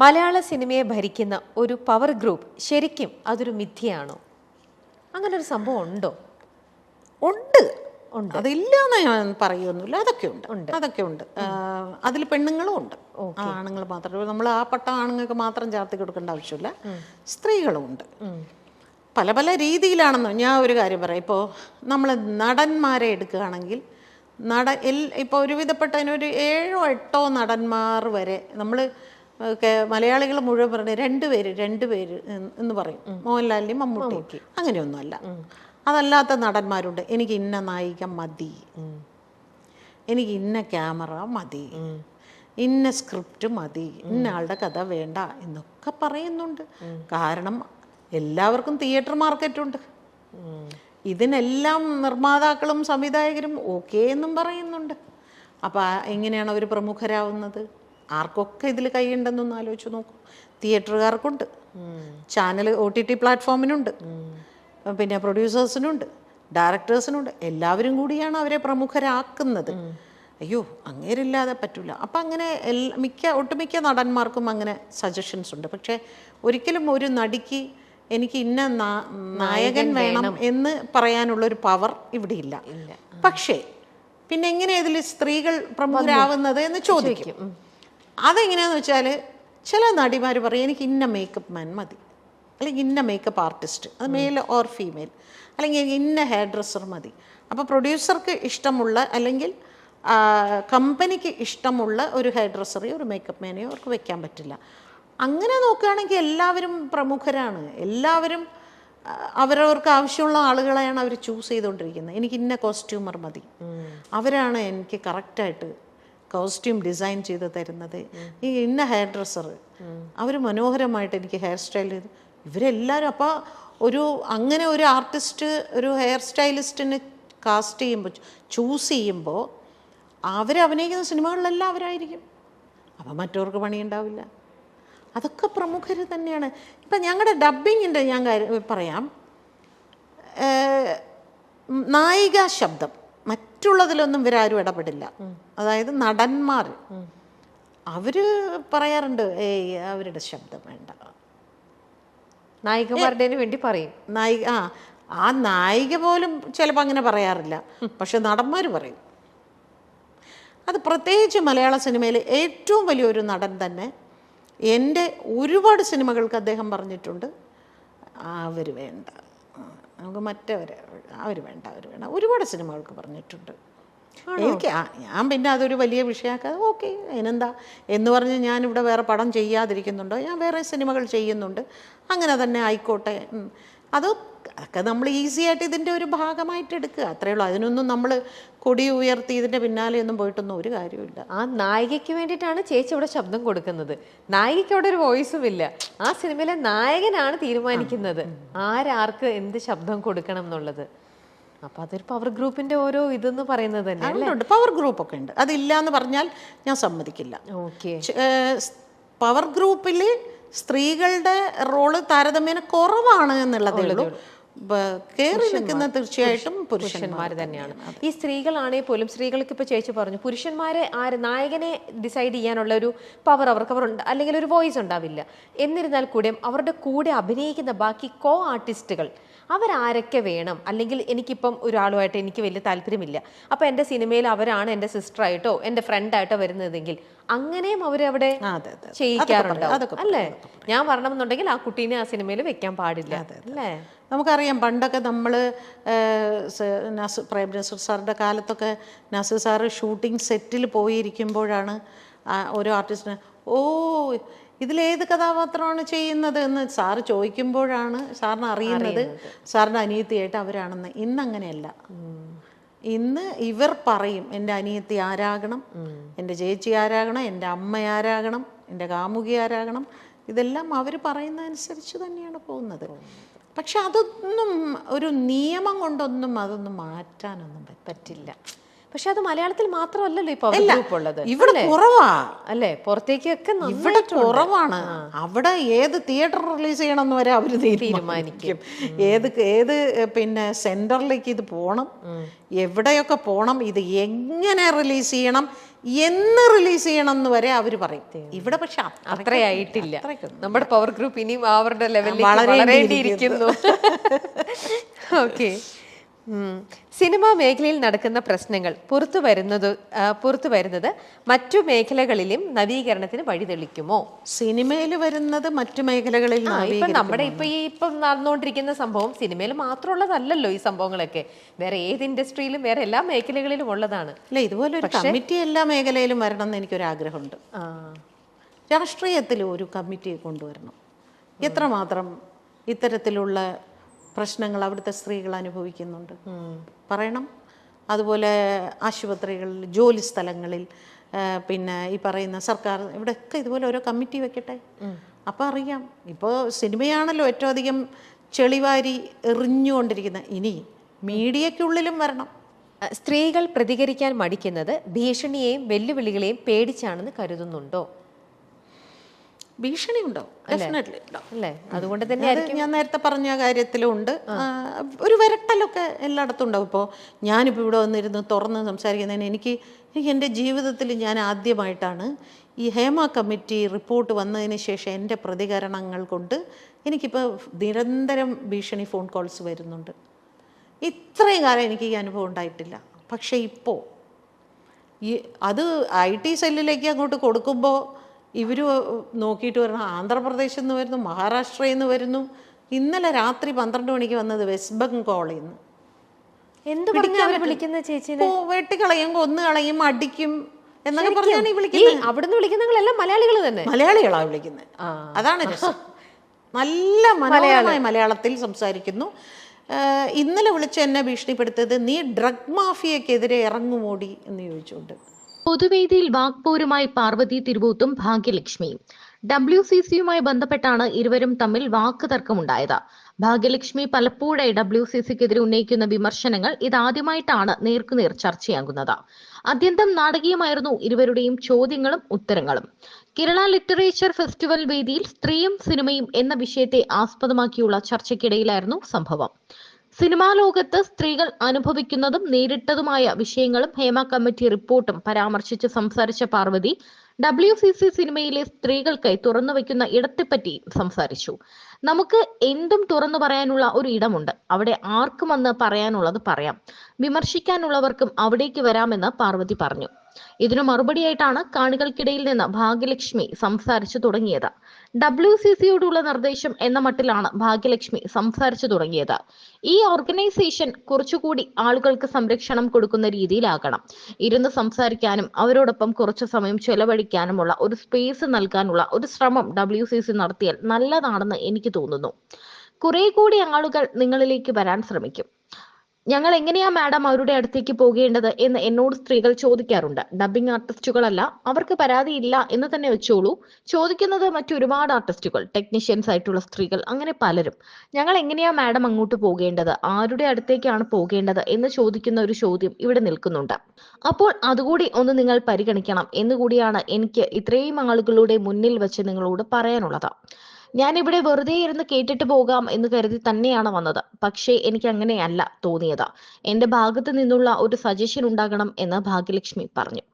മലയാള സിനിമയെ ഭരിക്കുന്ന ഒരു പവർ ഗ്രൂപ്പ് ശരിക്കും അതൊരു മിഥ്യയാണോ? അങ്ങനെ ഒരു സംഭവം ഉണ്ടോ? ഉണ്ട്. ഉണ്ട്. അതില്ല എന്ന് ഞാൻ പറയുന്നില്ല അതൊക്കെ ഉണ്ട്. ഉണ്ട്. അതൊക്കെ ഉണ്ട്. അതിൽ പെണ്ണുങ്ങളും ഉണ്ട്. ആണുങ്ങൾ മാത്രമേ നമ്മൾ ആ പട്ട ആണുങ്ങൾക്ക് മാത്രം ചാർത്തി കൊടുക്കേണ്ട ആവശ്യമില്ല. സ്ത്രീകളും ഉണ്ട്. പല പല രീതിയിലാണെന്ന് ഞാൻ ഒരു കാര്യം പറയാം. ഇപ്പോൾ നമ്മൾ നടന്മാരെ എടുക്കുകയാണെങ്കിൽ നട എൽ ഇപ്പോൾ ഒരുവിധപ്പെട്ടതിനൊരു ഏഴോ എട്ടോ നടന്മാർ വരെ നമ്മൾ മലയാളികൾ മുഴുവൻ പറഞ്ഞ രണ്ട് പേര് രണ്ട് പേര് എന്ന് പറയും. മോഹൻലാലിന്റെയും മമ്മൂട്ടി. അങ്ങനെയൊന്നുമല്ല. അതല്ലാത്ത നടന്മാരുണ്ട്. എനിക്ക് ഇന്ന നായിക മതി. എനിക്ക് ഇന്ന ക്യാമറ മതി. ഇന്ന സ്ക്രിപ്റ്റ് മതി. ഇന്ന ആളുടെ കഥ വേണ്ട എന്നൊക്കെ പറയുന്നുണ്ട്. കാരണം എല്ലാവർക്കും തിയേറ്റർ മാർക്കറ്റുണ്ട്. ഇതിനെല്ലാം നിർമ്മാതാക്കളും സംവിധായകരും ഓക്കേ എന്നും പറയുന്നുണ്ട്. അപ്പോൾ എങ്ങനെയാണ് അവർ പ്രമുഖരാകുന്നത് ആർക്കൊക്കെ ഇതിൽ കൈയുണ്ടെന്നൊന്ന് ആലോചിച്ച് നോക്കൂ. തിയേറ്ററുകാർക്കുണ്ട്. ചാനൽ ഒ ടി ടി പ്ലാറ്റ്ഫോമിനുണ്ട്. പിന്നെ പ്രൊഡ്യൂസേഴ്സിനുണ്ട്. ഡയറക്ടേഴ്സിനുണ്ട്. എല്ലാവരും കൂടിയാണ് അവരെ പ്രമുഖരാക്കുന്നത്. അയ്യോ അങ്ങേരില്ലാതെ പറ്റില്ല അപ്പം അങ്ങനെ എല്ലാ മിക്ക ഒട്ടുമിക്ക നടന്മാർക്കും അങ്ങനെ സജഷൻസ് ഉണ്ട്. പക്ഷേ ഒരിക്കലും ഒരു നടിക്ക് എനിക്ക് ഇന്ന നായകൻ വേണം എന്ന് പറയാനുള്ള ഒരു പവർ ഇവിടെ ഇല്ല. പക്ഷേ പിന്നെ എങ്ങനെ ഇതിൽ സ്ത്രീകൾ പ്രമുഖരാവുന്നത് എന്ന് ചോദിക്കും. അതെങ്ങനെയാന്ന് വെച്ചാൽ ചില നടിമാർ പറയും എനിക്ക് ഇന്ന മേക്കപ്പ് മാൻ മതി. അല്ലെങ്കിൽ ഇന്ന മേക്കപ്പ് ആർട്ടിസ്റ്റ് അത് മെയിൽ ഓർ ഫീമെയിൽ അല്ലെങ്കിൽ ഇന്ന ഹെയർ ഡ്രസ്സർ മതി. അപ്പോൾ പ്രൊഡ്യൂസർക്ക് ഇഷ്ടമുള്ള അല്ലെങ്കിൽ കമ്പനിക്ക് ഇഷ്ടമുള്ള ഒരു ഹെയർ ഡ്രസ്സറെയോ ഒരു മേക്കപ്പ് മാനെയോ അവർക്ക് വെക്കാൻ പറ്റില്ല. അങ്ങനെ നോക്കുകയാണെങ്കിൽ എല്ലാവരും പ്രമുഖരാണ്. എല്ലാവരും അവരവർക്ക് ആവശ്യമുള്ള ആളുകളെയാണ് അവർ ചൂസ് ചെയ്തുകൊണ്ടിരിക്കുന്നത്. എനിക്ക് ഇന്ന കോസ്റ്റ്യൂമർ മതി. അവരാണ് എനിക്ക് കറക്റ്റായിട്ട് കോസ്റ്റ്യൂം ഡിസൈൻ ചെയ്ത് തരുന്നത്. ഈ ഇന്ന ഹെയർ ഡ്രസ്സർ അവർ മനോഹരമായിട്ട് എനിക്ക് ഹെയർ സ്റ്റൈൽ ചെയ്ത് ഇവരെല്ലാവരും അപ്പോൾ ഒരു അങ്ങനെ ഒരു ആർട്ടിസ്റ്റ് ഒരു ഹെയർ സ്റ്റൈലിസ്റ്റിനെ കാസ്റ്റ് ചെയ്യുമ്പോൾ ചൂസ് ചെയ്യുമ്പോൾ അവർ അഭിനയിക്കുന്ന സിനിമകളിലെല്ലാം അവരായിരിക്കും. അപ്പം മറ്റവർക്ക് പണിയുണ്ടാവില്ല. അതൊക്കെ പ്രമുഖർ തന്നെയാണ്. ഇപ്പം ഞങ്ങളുടെ ഡബ്ബിങ്ങിന്റെ ഞാൻ പറയാം. നായിക ശബ്ദം. മറ്റുള്ളതിലൊന്നും ഇവരാരും ഇടപെടില്ല. അതായത് നടന്മാർ അവർ പറയാറുണ്ട് ഏയ് അവരുടെ ശബ്ദം വേണ്ട. നായികമാരുടെ വേണ്ടി പറയും. നായിക ആ ആ നായിക പോലും ചിലപ്പോൾ അങ്ങനെ പറയാറില്ല. പക്ഷെ നടന്മാർ പറയും. അത് പ്രത്യേകിച്ച് മലയാള സിനിമയിലെ ഏറ്റവും വലിയൊരു നടൻ തന്നെ എന്റെ ഒരുപാട് സിനിമകൾക്ക് അദ്ദേഹം പറഞ്ഞിട്ടുണ്ട് അവർ വേണ്ട. നമുക്ക് മറ്റവരെ അവർ വേണ്ട അവർ വേണ്ട. ഒരുപാട് സിനിമകൾക്ക് പറഞ്ഞിട്ടുണ്ട്. എനിക്ക് ഞാൻ പിന്നെ അതൊരു വലിയ വിഷയമാക്കാതെ ഓക്കെ അതിനെന്താ? എന്ന് പറഞ്ഞ് ഞാനിവിടെ വേറെ പടം ചെയ്യാതിരിക്കുന്നുണ്ടോ? ഞാൻ വേറെ സിനിമകൾ ചെയ്യുന്നുണ്ട്. അങ്ങനെ തന്നെ ആയിക്കോട്ടെ. അത് അതൊക്കെ നമ്മൾ ഈസി ആയിട്ട് ഇതിന്റെ ഒരു ഭാഗമായിട്ട് എടുക്കുക. അത്രയേ ഉള്ളൂ. അതിനൊന്നും നമ്മൾ കൊടി ഉയർത്തി ഇതിന്റെ പിന്നാലെ ഒന്നും പോയിട്ടൊന്നും ഒരു കാര്യമില്ല ആ നായികയ്ക്ക് വേണ്ടിയിട്ടാണ് ചേച്ചി ഇവിടെ ശബ്ദം കൊടുക്കുന്നത്. നായികയ്ക്ക് അവിടെ ഒരു വോയിസും ഇല്ല. ആ സിനിമയിലെ നായകനാണ് തീരുമാനിക്കുന്നത്. ആരാർക്ക് എന്ത് ശബ്ദം കൊടുക്കണം എന്നുള്ളത്. അപ്പൊ അതൊരു പവർ ഗ്രൂപ്പിന്റെ ഓരോ ഇതെന്ന് പറയുന്നത് തന്നെ പവർ ഗ്രൂപ്പൊക്കെ ഉണ്ട്. അതില്ല എന്ന് പറഞ്ഞാൽ ഞാൻ സമ്മതിക്കില്ല. ഓക്കെ പവർ ഗ്രൂപ്പിൽ സ്ത്രീകളുടെ റോൾ താരതമ്യേന കുറവാണ് എന്നുള്ളതേ ഉള്ളൂ. കയറി നിൽക്കുന്ന തീർച്ചയായിട്ടും പുരുഷന്മാർ തന്നെയാണ്. ഈ സ്ത്രീകളാണെങ്കിൽ പോലും സ്ത്രീകൾക്ക് ഇപ്പൊ ചേച്ചി പറഞ്ഞു പുരുഷന്മാരെ ആര് നായകനെ ഡിസൈഡ് ചെയ്യാനുള്ള ഒരു പവർ അവർക്ക് അവർ ഉണ്ട് അല്ലെങ്കിൽ ഒരു വോയിസ് ഉണ്ടാവില്ല. എന്നിരുന്നാൽ കൂടെയും അവരുടെ കൂടെ അഭിനയിക്കുന്ന ബാക്കി കോ ആർട്ടിസ്റ്റുകൾ അവരാരൊക്കെ വേണം? അല്ലെങ്കിൽ എനിക്കിപ്പം ഒരാളുമായിട്ട് എനിക്ക് വലിയ താല്പര്യമില്ല. അപ്പൊ എന്റെ സിനിമയിൽ അവരാണ് എന്റെ സിസ്റ്ററായിട്ടോ എന്റെ ഫ്രണ്ടായിട്ടോ വരുന്നതെങ്കിൽ അങ്ങനെയും അവരവിടെ ആ, അതെ, അതെ. ചെയ്യിക്കാറുണ്ടോ? അതൊക്കെ പറയും, അല്ലേ? ഞാൻ വരണമെന്നുണ്ടെങ്കിൽ ആ കുട്ടീനെ ആ സിനിമയിൽ വെക്കാൻ പാടില്ല. അല്ലേ? നമുക്കറിയാം പണ്ടൊക്കെ നമ്മൾ നസ് പ്രേം നസീർ സാറിന്റെ കാലത്തൊക്കെ നസീർ സാറ് ഷൂട്ടിംഗ് സെറ്റിൽ പോയിരിക്കുമ്പോഴാണ് ഓരോ ആർട്ടിസ്റ്റിന് ഓ ഇതിലേത് കഥാപാത്രമാണ് ചെയ്യുന്നത്? എന്ന് സാറ് ചോദിക്കുമ്പോഴാണ് സാറിന് അറിയുന്നത്. സാറിന്റെ അനിയത്തിയായിട്ട് അവരാണെന്ന്. ഇന്ന് അങ്ങനെയല്ല ഇന്ന് ഇവർ പറയും എന്റെ അനിയത്തി ആരാകണം? എന്റെ ചേച്ചി ആരാകണം? എന്റെ അമ്മ ആരാകണം? എന്റെ കാമുകി ആരാകണം? ഇതെല്ലാം അവർ പറയുന്നതനുസരിച്ച് തന്നെയാണ് പോകുന്നത്. പക്ഷെ അതൊന്നും ഒരു നിയമം കൊണ്ടൊന്നും അതൊന്നും മാറ്റാനൊന്നും പറ്റില്ല. പക്ഷെ അത് മലയാളത്തിൽ മാത്രമല്ലല്ലോ ഇപ്പൊ ഗ്രൂപ്പ് ഉള്ളത്. ഇവിടെ കുറവാ. അല്ലേ? പുറത്തേക്കൊക്കെ ഇവിടെ കുറവാണ്. അവിടെ ഏത് തിയേറ്റർ റിലീസ് ചെയ്യണമെന്ന് വരെ അവർ തീരുമാനിക്കും. ഏത് ഏത് പിന്നെ സെന്ററിലേക്ക് ഇത് പോണം എവിടെയൊക്കെ പോണം ഇത് എങ്ങനെ റിലീസ് ചെയ്യണം എന്ന് റിലീസ് ചെയ്യണം എന്ന് വരെ അവർ പറയും. ഇവിടെ പക്ഷെ അത്രയായിട്ടില്ല നമ്മുടെ പവർ ഗ്രൂപ്പ് ഇനിയും അവരുടെ ലെവലിൽ വളരെ വളരേണ്ടിയിരിക്കുന്നു. ഓക്കെ സിനിമാ മേഖലയിൽ നടക്കുന്ന പ്രശ്നങ്ങൾ പുറത്തു വരുന്നത് പുറത്തു വരുന്നത് മറ്റു മേഖലകളിലും നവീകരണത്തിന് വഴിതെളിക്കുമോ? സിനിമയിൽ വരുന്നത് മറ്റു മേഖലകളിൽ ഇപ്പൊ നമ്മുടെ ഇപ്പൊ ഈ ഇപ്പം നടന്നുകൊണ്ടിരിക്കുന്ന സംഭവം സിനിമയിൽ മാത്രമുള്ളതല്ലല്ലോ ഈ സംഭവങ്ങളൊക്കെ. വേറെ ഏത് ഇൻഡസ്ട്രിയിലും വേറെ എല്ലാ മേഖലകളിലും ഉള്ളതാണ്. അല്ല ഇതുപോലെ ഒരു കമ്മിറ്റി എല്ലാ മേഖലയിലും വരണം എന്ന് എനിക്കൊരു ആഗ്രഹമുണ്ട്. രാഷ്ട്രീയത്തിൽ ഒരു കമ്മിറ്റി കൊണ്ടുവരണം. എത്രമാത്രം ഇത്തരത്തിലുള്ള പ്രശ്നങ്ങൾ അവിടുത്തെ സ്ത്രീകൾ അനുഭവിക്കുന്നുണ്ട്. പറയണം. അതുപോലെ ആശുപത്രികളിൽ ജോലി സ്ഥലങ്ങളിൽ പിന്നെ ഈ പറയുന്ന സർക്കാർ ഇവിടെയൊക്കെ ഇതുപോലെ ഓരോ കമ്മിറ്റി വെക്കട്ടെ. അപ്പോൾ അറിയാം. ഇപ്പോൾ സിനിമയാണല്ലോ ഏറ്റവും അധികം ചെളിവാരി എറിഞ്ഞുകൊണ്ടിരിക്കുന്നത് ഇനി മീഡിയയ്ക്കുള്ളിലും വരണം. സ്ത്രീകൾ പ്രതികരിക്കാൻ മടിക്കുന്നത് ഭീഷണിയെയും വെല്ലുവിളികളെയും പേടിച്ചാണെന്ന് കരുതുന്നുണ്ടോ? ഭീഷണി ഉണ്ടാവും ഡെഫിനറ്റ്ലി അല്ലേ? അതുകൊണ്ട് തന്നെ ഞാൻ നേരത്തെ പറഞ്ഞ കാര്യത്തിലും ഉണ്ട് ഒരു വിരട്ടലൊക്കെ എല്ലായിടത്തും ഉണ്ടാവും. ഇപ്പോൾ ഞാനിപ്പോൾ ഇവിടെ വന്നിരുന്ന് തുറന്ന് സംസാരിക്കുന്നതിന് എനിക്ക് എനിക്ക് എന്റെ ജീവിതത്തിൽ ഞാൻ ആദ്യമായിട്ടാണ് ഈ ഹേമ കമ്മിറ്റി റിപ്പോർട്ട് വന്നതിന് ശേഷം എന്റെ പ്രതികരണങ്ങൾ കൊണ്ട് എനിക്കിപ്പോൾ നിരന്തരം ഭീഷണി ഫോൺ കോൾസ് വരുന്നുണ്ട്. ഇത്രയും കാലം എനിക്ക് ഈ അനുഭവം ഉണ്ടായിട്ടില്ല. പക്ഷേ ഇപ്പോൾ ഈ അത് ഐ ടി സെല്ലിലേക്ക് അങ്ങോട്ട് കൊടുക്കുമ്പോൾ ഇവർ നോക്കിയിട്ട് വരണം ആന്ധ്രാപ്രദേശിൽ നിന്ന് വരുന്നു മഹാരാഷ്ട്രയിൽ നിന്ന് വരുന്നു. ഇന്നലെ രാത്രി പന്ത്രണ്ട് മണിക്ക് വന്നത് വെസ്റ്റ് ബംഗാളിൽ നിന്ന്. എന്ത് വിളിക്കുന്ന ചേച്ചി കളയും കൊന്നു കളയും അടിക്കും എന്നൊക്കെ പറഞ്ഞാണ് ഈ വിളിക്കുന്നത് അവിടുന്ന് വിളിക്കുന്നവങ്ങളെല്ലാം മലയാളികൾ തന്നെ. മലയാളികളാണ് വിളിക്കുന്നത് അതാണ് രസം. നല്ല മലയാളമായി മലയാളത്തിൽ സംസാരിക്കുന്നു. ഇന്നലെ വിളിച്ച് എന്നെ ഭീഷണിപ്പെടുത്തത് നീ ഡ്രഗ് മാഫിയക്കെതിരെ ഇറങ്ങുമോടി? എന്ന് ചോദിച്ചുകൊണ്ട്. പൊതുവേദിയിൽ വാക്പോരുമായി പാർവതി തിരുവൂത്തും ഭാഗ്യലക്ഷ്മിയും ഡബ്ല്യു സി സിയുമായി ബന്ധപ്പെട്ടാണ് ഇരുവരും തമ്മിൽ വാക്ക് തർക്കമുണ്ടായത് ഭാഗ്യലക്ഷ്മി പലപ്പോഴായി ഡബ്ല്യു സി സിക്കെതിരെ ഉന്നയിക്കുന്ന വിമർശനങ്ങൾ ഇതാദ്യമായിട്ടാണ് നേർക്കുനേർ ചർച്ചയാകുന്നത്. അത്യന്തം നാടകീയമായിരുന്നു ഇരുവരുടെയും ചോദ്യങ്ങളും ഉത്തരങ്ങളും. കേരള ലിറ്ററേച്ചർ ഫെസ്റ്റിവൽ വേദിയിൽ സ്ത്രീയും സിനിമയും എന്ന വിഷയത്തെ ആസ്പദമാക്കിയുള്ള ചർച്ചയ്ക്കിടയിലായിരുന്നു സംഭവം. സിനിമാ ലോകത്ത് സ്ത്രീകൾ അനുഭവിക്കുന്നതും നേരിട്ടതുമായ വിഷയങ്ങളും ഹേമ കമ്മിറ്റി റിപ്പോർട്ടും പരാമർശിച്ച് സംസാരിച്ച പാർവതി ഡബ്ല്യു സി സി സിനിമയിലെ സ്ത്രീകൾക്കായി തുറന്നു വയ്ക്കുന്ന ഇടത്തെപ്പറ്റി സംസാരിച്ചു. നമുക്ക് എന്തും തുറന്നു പറയാനുള്ള ഒരു ഇടമുണ്ട്. അവിടെ ആർക്കും വന്ന് പറയാനുള്ളത് പറയാം. വിമർശിക്കാനുള്ളവർക്കും അവിടേക്ക് വരാമെന്ന് പാർവതി പറഞ്ഞു. ഇതിനു മറുപടിയായിട്ടാണ് കാണികൾക്കിടയിൽ നിന്ന് ഭാഗ്യലക്ഷ്മി സംസാരിച്ചു തുടങ്ങിയത്. ഡബ്ല്യു സി സിയോടുള്ള നിർദ്ദേശം എന്ന മട്ടിലാണ് ഭാഗ്യലക്ഷ്മി സംസാരിച്ചു തുടങ്ങിയത്. ഈ ഓർഗനൈസേഷൻ കുറച്ചുകൂടി ആളുകൾക്ക് സംരക്ഷണം കൊടുക്കുന്ന രീതിയിലാകണം. ഇരുന്ന് സംസാരിക്കാനും അവരോടൊപ്പം കുറച്ചു സമയം ചെലവഴിക്കാനുമുള്ള ഒരു സ്പേസ് നൽകാനുള്ള ഒരു ശ്രമം ഡബ്ല്യു സി സി നടത്തിയാൽ നല്ലതാണെന്ന് എനിക്ക് തോന്നുന്നു. കുറെ കൂടി ആളുകൾ നിങ്ങളിലേക്ക് വരാൻ ശ്രമിക്കും. ഞങ്ങൾ എങ്ങനെയാ മാഡം അവരുടെ അടുത്തേക്ക് പോകേണ്ടത് എന്ന് എന്നോട് സ്ത്രീകൾ ചോദിക്കാറുണ്ട്. ഡബിംഗ് ആർട്ടിസ്റ്റുകളല്ല അവർക്ക് പരാതിയില്ല എന്ന് തന്നെ വെച്ചോളൂ. ചോദിക്കുന്നത് മറ്റൊരുപാട് ആർട്ടിസ്റ്റുകൾ ടെക്നീഷ്യൻസ് ആയിട്ടുള്ള സ്ത്രീകൾ അങ്ങനെ പലരും. ഞങ്ങൾ എങ്ങനെയാ മാഡം അങ്ങോട്ട് പോകേണ്ടത്? ആരുടെ അടുത്തേക്കാണ് പോകേണ്ടത് എന്ന് ചോദിക്കുന്ന ഒരു ചോദ്യം ഇവിടെ നിൽക്കുന്നുണ്ട്. അപ്പോൾ അതുകൂടി ഒന്ന് നിങ്ങൾ പരിഗണിക്കണം എന്നുകൂടിയാണ് എനിക്ക് ഇത്രയും ആളുകളുടെ മുന്നിൽ വെച്ച് നിങ്ങളോട് പറയാനുള്ളത്. ഞാൻ ഇവിടെ വെറുതെ ഇരുന്ന് കേട്ടിട്ട് പോകാം എന്ന് കരുതി തന്നെയാണ് വന്നത്. പക്ഷേ എനിക്ക് അങ്ങനെയല്ല തോന്നിയത്. എന്റെ ഭാഗത്തു നിന്നുള്ള ഒരു സജഷൻ ഉണ്ടാകണം എന്ന് ഭാഗ്യലക്ഷ്മി പറഞ്ഞു.